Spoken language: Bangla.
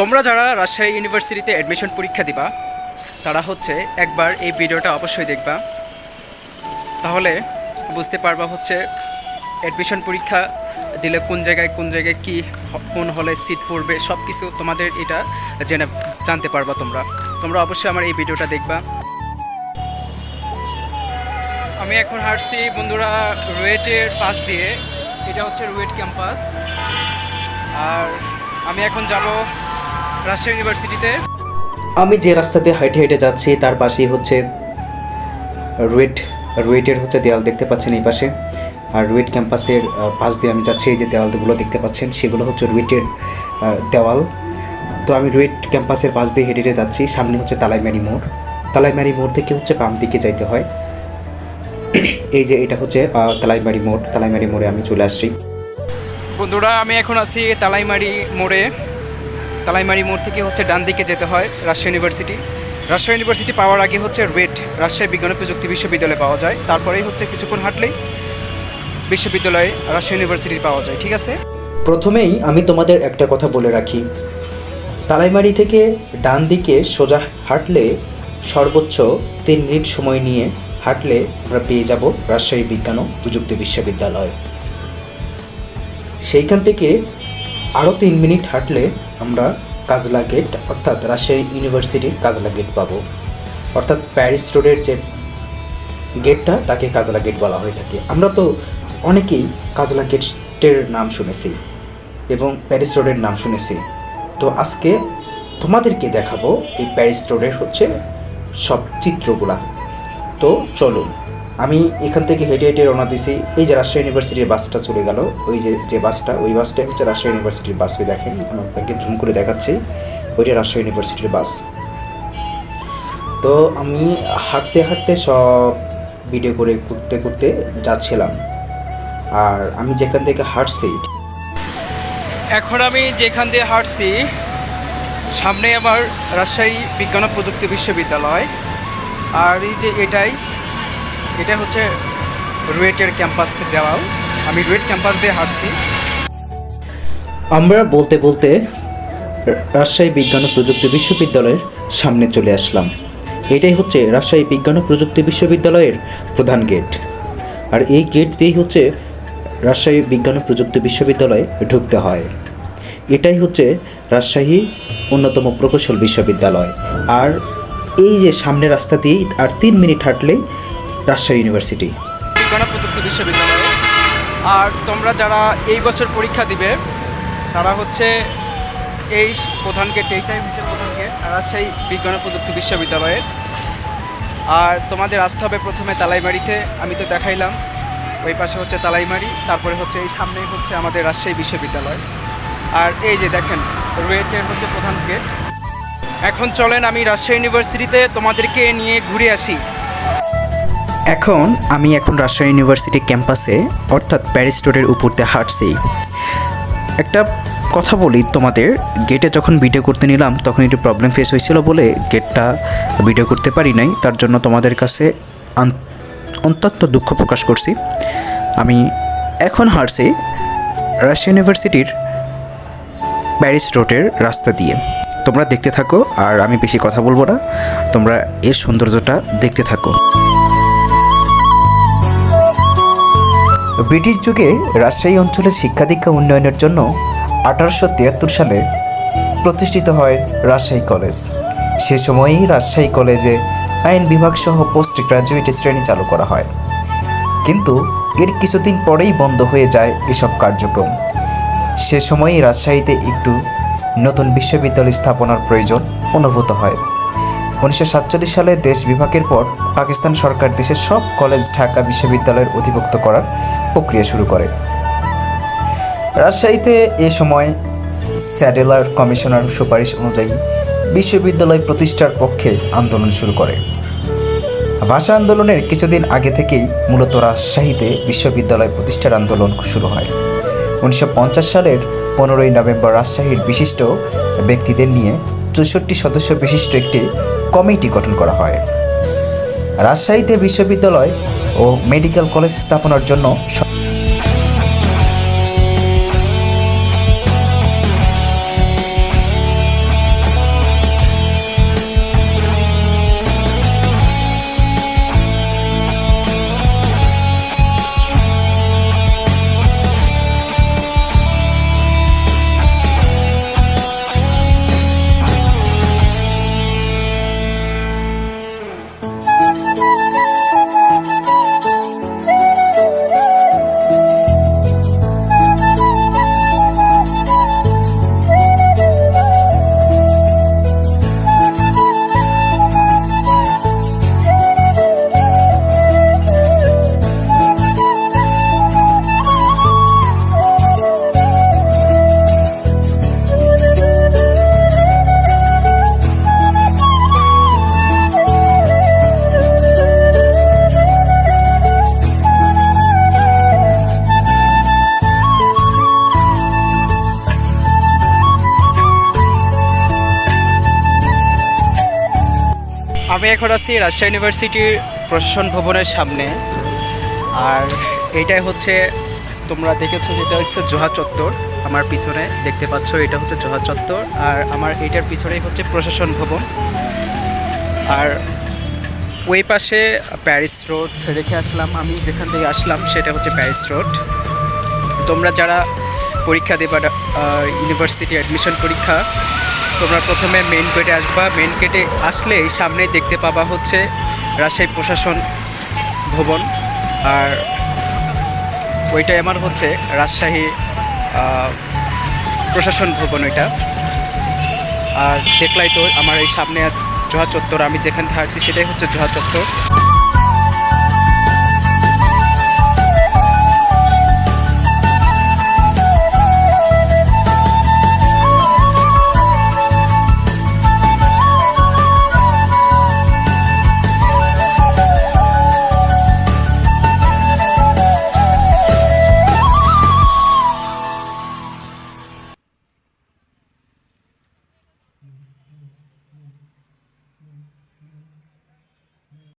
তোমরা যারা রাজশাহী ইউনিভার্সিটিতে অ্যাডমিশন পরীক্ষা দিবা, তারা হচ্ছে একবার এই ভিডিওটা অবশ্যই দেখবা। তাহলে বুঝতে পারবা হচ্ছে অ্যাডমিশন পরীক্ষা দিলে কোন জায়গায় কোন জায়গায় কি কোন হলে সিট পড়বে সব কিছু তোমাদের এটা জেনে জানতে পারবা তোমরা। তোমরা অবশ্যই আমার এই ভিডিওটা দেখবা। আমি এখন হাঁটছি বন্ধুরা রুয়েটের পাশ দিয়ে। এটা হচ্ছে রুয়েট ক্যাম্পাস। আর আমি এখন যাব রাজশাহী ইউনিভার্সিটিতে আমি যে রাস্তাতে হাইটে হেঁটে যাচ্ছি তার পাশেই হচ্ছে রুয়েট রুয়েটের হচ্ছে দেয়াল দেখতে পাচ্ছেন এই পাশে। আর রুয়েট ক্যাম্পাসের পাশ দিয়ে আমি যাচ্ছি এই যে দেওয়ালগুলো দেখতে পাচ্ছেন সেগুলো হচ্ছে রুয়েটের দেওয়াল। তো আমি রুয়েট ক্যাম্পাসের পাশ দিয়ে হেঁটে হেঁটে যাচ্ছি সামনে হচ্ছে তালাইমারি মোড়। তালাইমারি মোড় থেকে হচ্ছে বাম দিকে যাইতে হয়। এই যে এটা হচ্ছে তালাইমারি মোড় তালাইমারি মোড়ে আমি চলে আসছি। বন্ধুরা আমি এখন আছি তালাইমারি মোড়ে। তালাইমারি মোড় থেকে হচ্ছে ডান দিকে যেতে হয় রাজশাহী ইউনিভার্সিটি। রাজশাহী ইউনিভার্সিটি পাওয়ার আগে হচ্ছে রেড রাজশাহী বিজ্ঞান প্রযুক্তি বিশ্ববিদ্যালয় পাওয়া যায়। তারপরেই হচ্ছে কিছুক্ষণ হাঁটলেই বিশ্ববিদ্যালয়ে রাজশাহী ইউনিভার্সিটি পাওয়া যায়, ঠিক আছে? প্রথমেই আমি তোমাদের একটা কথা বলে রাখি। তালাইমারি থেকে ডান দিকে সোজা হাঁটলে সর্বোচ্চ তিন মিনিট সময় নিয়ে হাঁটলে আমরা পেয়ে যাব রাজশাহী বিজ্ঞান ও প্রযুক্তি বিশ্ববিদ্যালয়। সেইখান থেকে আরও তিন মিনিট হাঁটলে আমরা কাজলা গেট অর্থাৎ রাজশাহী ইউনিভার্সিটির কাজলা গেট পাবো। অর্থাৎ প্যারিস রোডের যে গেটটা তাকে কাজলা গেট বলা হয়ে থাকে। আমরা তো অনেকেই কাজলা গেটের নাম শুনেছি এবং প্যারিস রোডের নাম শুনেছি। তো আজকে তোমাদেরকে দেখাবো এই প্যারিস রোডের হচ্ছে সব চিত্রগুলা। তো চলুন। আমি এখান থেকে হেঁটে হেঁটে রওনা দিছি। এই যে রাজশাহী ইউনিভার্সিটির বাসটা চলে গেল। ওই যে যে বাসটা, ওই বাসটা হচ্ছে রাজশাহী ইউনিভার্সিটির বাস। ওই দেখেন, আমি আপনাকে জুম করে দেখাচ্ছি। ওইটা রাজশাহী ইউনিভার্সিটির বাস। তো আমি হাঁটতে হাঁটতে সব ভিডিও করে করতে করতে যাচ্ছিলাম। আর আমি যেখান থেকে হাঁটছি এখন আমি যেখান দিয়ে হাঁটছি সামনে আমার রাজশাহী বিজ্ঞান ও প্রযুক্তি বিশ্ববিদ্যালয়। আর এই যে এটাই এটা হচ্ছে রুয়েটের ক্যাম্পাস দেওয়াল। আমি রুয়েট ক্যাম্পাস দিয়ে হাঁটছি। আমরা বলতে বলতে রাজশাহী বিজ্ঞান ও প্রযুক্তি বিশ্ববিদ্যালয়ের সামনে চলে আসলাম। এটাই হচ্ছে রাজশাহী বিজ্ঞান ও প্রযুক্তি বিশ্ববিদ্যালয়ের প্রধান গেট। আর এই গেট দিয়েই হচ্ছে রাজশাহী বিজ্ঞান ও প্রযুক্তি বিশ্ববিদ্যালয়ে ঢুকতে হয়। এটাই হচ্ছে রাজশাহী অন্যতম প্রকৌশল বিশ্ববিদ্যালয়। আর এই যে সামনে রাস্তা দিয়েই আর তিন মিনিট হাঁটলেই রাজশাহী ইউনিভার্সিটি। প্রযুক্তি বিশ্ববিদ্যালয়। আর তোমরা যারা এই বছর পরীক্ষা দিবে, তারা হচ্ছে এই প্রধান গেট এইটাই হচ্ছে প্রধান গেট রাজশাহী বিজ্ঞান প্রযুক্তি বিশ্ববিদ্যালয়ের আর তোমাদের আসতে হবে প্রথমে তালাইমারিতে, আমি তো দেখাইলাম। ওই পাশে হচ্ছে তালাইমারি, তারপরে হচ্ছে এই সামনেই হচ্ছে আমাদের রাজশাহী বিশ্ববিদ্যালয়। আর এই যে দেখেন রুয়েটের হচ্ছে প্রধান গেট। এখন চলেন আমি রাজশাহী ইউনিভার্সিটিতে তোমাদেরকে নিয়ে ঘুরে আসি। এখন আমি এখন রাজশাহী ইউনিভার্সিটি ক্যাম্পাসে, অর্থাৎ প্যারিস রোডের উপর দিয়ে হাঁটছি। একটা কথা বলি তোমাদের গেটে যখন ভিডিও করতে নিলাম, তখন একটু প্রবলেম ফেস হয়েছিল বলে গেটটা ভিডিও করতে পারি নাই। তার জন্য তোমাদের কাছে অত্যন্ত দুঃখ প্রকাশ করছি। আমি এখন হাঁটছি রাশিয়া ইউনিভার্সিটির প্যারিস রোডের রাস্তা দিয়ে। তোমরা দেখতে থাকো, আর আমি বেশি কথা বলব না। তোমরা এর সৌন্দর্যটা দেখতে থাকো। ব্রিটিশ যুগে রাজশাহী অঞ্চলের শিক্ষা দীক্ষা উন্নয়নের জন্য আঠারোশো তিয়াত্তর সালে প্রতিষ্ঠিত হয় রাজশাহী কলেজ। সে সময়ই রাজশাহী কলেজে আইন বিভাগ সহ পোস্ট গ্রাজুয়েট শ্রেণি চালু করা হয়। কিন্তু এর কিছুদিন পরেই বন্ধ হয়ে যায় এসব কার্যক্রম। সে সময়ই রাজশাহীতে একটু নতুন বিশ্ববিদ্যালয় স্থাপনার প্রয়োজন অনুভূত হয়। উনিশশো সাতচল্লিশ সালে দেশ বিভাগের পর পাকিস্তান সরকার দেশের সব কলেজ ঢাকা বিশ্ববিদ্যালয়ের অধিভুক্ত করার প্রক্রিয়া শুরু করে। রাজশাহীতে এ সময় স্যাডেলার কমিশনার সুপারিশ অনুযায়ী বিশ্ববিদ্যালয় প্রতিষ্ঠার পক্ষে আন্দোলন শুরু করে। ভাষা আন্দোলনের কিছুদিন আগে থেকেই মূলত রাজশাহীতে বিশ্ববিদ্যালয় প্রতিষ্ঠার আন্দোলন শুরু হয়। উনিশশো পঞ্চাশ সালের পনেরোই নভেম্বর রাজশাহীর বিশিষ্ট ব্যক্তিদের নিয়ে চৌষট্টি সদস্য বিশিষ্ট একটি কমিটি গঠন করা হয়। রাজশাহীতে বিশ্ববিদ্যালয় ও মেডিকেল কলেজ স্থাপনের জন্য আমি এখন আছি রাজশাহী ইউনিভার্সিটির প্রশাসন ভবনের সামনে। আর এইটাই হচ্ছে, তোমরা দেখেছ যেটা হচ্ছে জোহা চত্বর। আমার পিছনে দেখতে পাচ্ছ, এটা হচ্ছে জোহা চত্বর। আর আমার এইটার পিছনেই হচ্ছে প্রশাসন ভবন। আর ওই পাশে প্যারিস রোড রেখে আসলাম আমি, যেখান থেকে আসলাম সেটা হচ্ছে প্যারিস রোড। তোমরা যারা পরীক্ষা দেবা ইউনিভার্সিটি অ্যাডমিশন পরীক্ষা তোমরা প্রথমে মেন গেটে আসবা। মেন গেটে আসলেই সামনে দেখতে পাবা হচ্ছে রাজশাহী প্রশাসন ভবন। আর ওইটাই আমার হচ্ছে রাজশাহী প্রশাসন ভবন ওইটা আর দেখলাই তো আমার এই সামনে আজ জোহা চত্বর, আমি যেখানে থাকছি সেটাই হচ্ছে জোহা চত্বর।